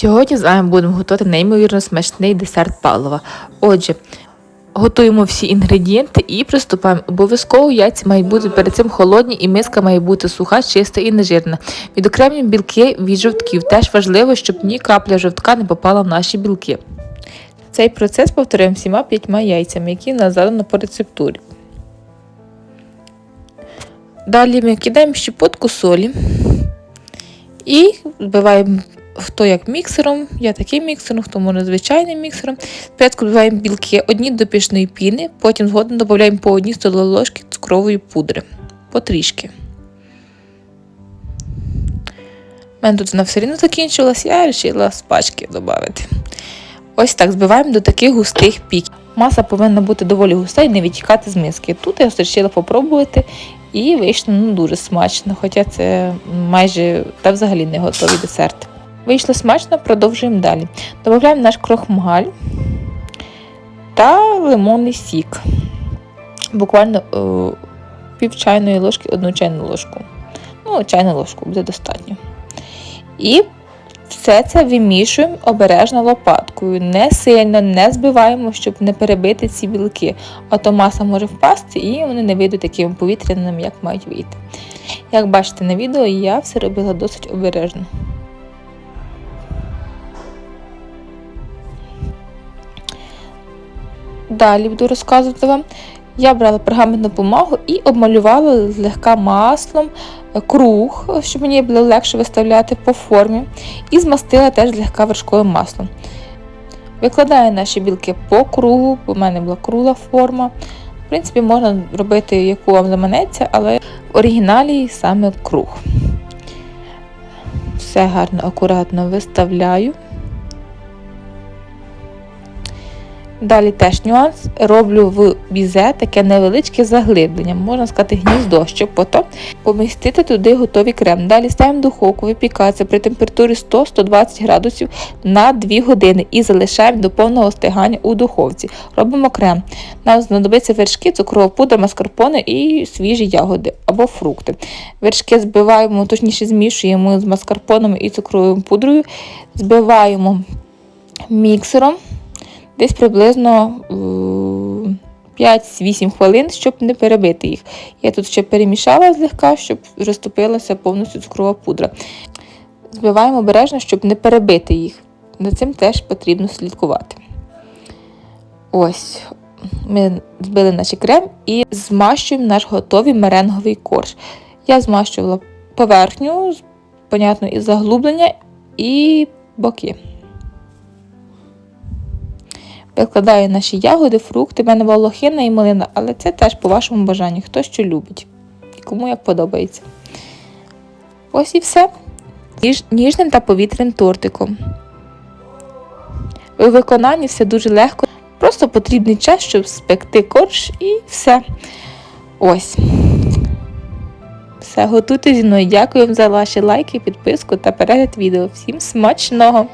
Сьогодні з вами будемо готувати неймовірно смачний десерт палива. Отже, готуємо всі інгредієнти і приступаємо. Обов'язково яйця мають бути перед цим холодні і миска має бути суха, чиста і нежирна. Відокремлюємо білки від жовтків. Теж важливо, щоб ні капля жовтка не попала в наші білки. Цей процес повторюємо всіма п'ятьма яйцями, які нас задано по рецептурі. Далі ми кидаємо щепотку солі і збиваємо хто як міксером, я таким міксером, хто може звичайним міксером. Спочатку вбиваємо білки одні до пішної піни, потім згодом додаємо по одній столовій ложки цукрової пудри. Потрішки. У мене тут вона все рівно закінчилась, я вирішила з пачки додати. Ось так збиваємо до таких густих піків. Маса повинна бути доволі густа і не відтікати з миски. Тут я вирішила попробувати і вийшло ну, дуже смачно, хоча це майже та взагалі не готовий десерт. Вийшло смачно, продовжуємо далі. Додаємо наш крохмаль та лимонний сік. Буквально е, пів чайної ложки, одну чайну ложку. Ну, чайну ложку буде достатньо. І все це вимішуємо обережно лопаткою. Не сильно, не збиваємо, щоб не перебити ці білки. А то маса може впасти і вони не вийдуть такими повітряними, як мають вийти. Як бачите на відео, я все робила досить обережно. Далі буду розказувати вам. Я брала пергаментну бумагу і обмалювала злегка маслом круг, щоб мені було легше виставляти по формі. І змастила теж злегка вершковим маслом. Викладаю наші білки по кругу, бо в мене була кругла форма. В принципі, можна робити, яку вам заманеться, але в оригіналі саме круг. Все гарно, акуратно виставляю. Далі теж нюанс. Роблю в бізе таке невеличке заглиблення, можна сказати, гніздо, щоб потім помістити туди готовий крем. Далі ставимо духовку, випікатися при температурі 100-120 градусів на 2 години і залишаємо до повного остигання у духовці. Робимо крем. Нам знадобиться вершки, цукрова пудра, маскарпоне і свіжі ягоди або фрукти. Вершки збиваємо, точніше змішуємо з маскарпоном і цукровою пудрою, збиваємо міксером десь приблизно 5-8 хвилин, щоб не перебити їх. Я тут ще перемішала злегка, щоб розтопилася повністю цукрова пудра. Збиваємо обережно, щоб не перебити їх. Над цим теж потрібно слідкувати. Ось, ми збили наш крем і змащуємо наш готовий меренговий корж. Я змащувала поверхню, понятно, і заглублення, і боки. Викладаю наші ягоди, фрукти. У мене була лохина і малина, але це теж по вашому бажанню, хто що любить і кому як подобається. Ось і все. Ніж, ніжним та повітряним тортиком. У виконанні все дуже легко. Просто потрібний час, щоб спекти корж і все. Ось. Все, готуйте зі мною. Дякую вам за ваші лайки, підписку та перегляд відео. Всім смачного!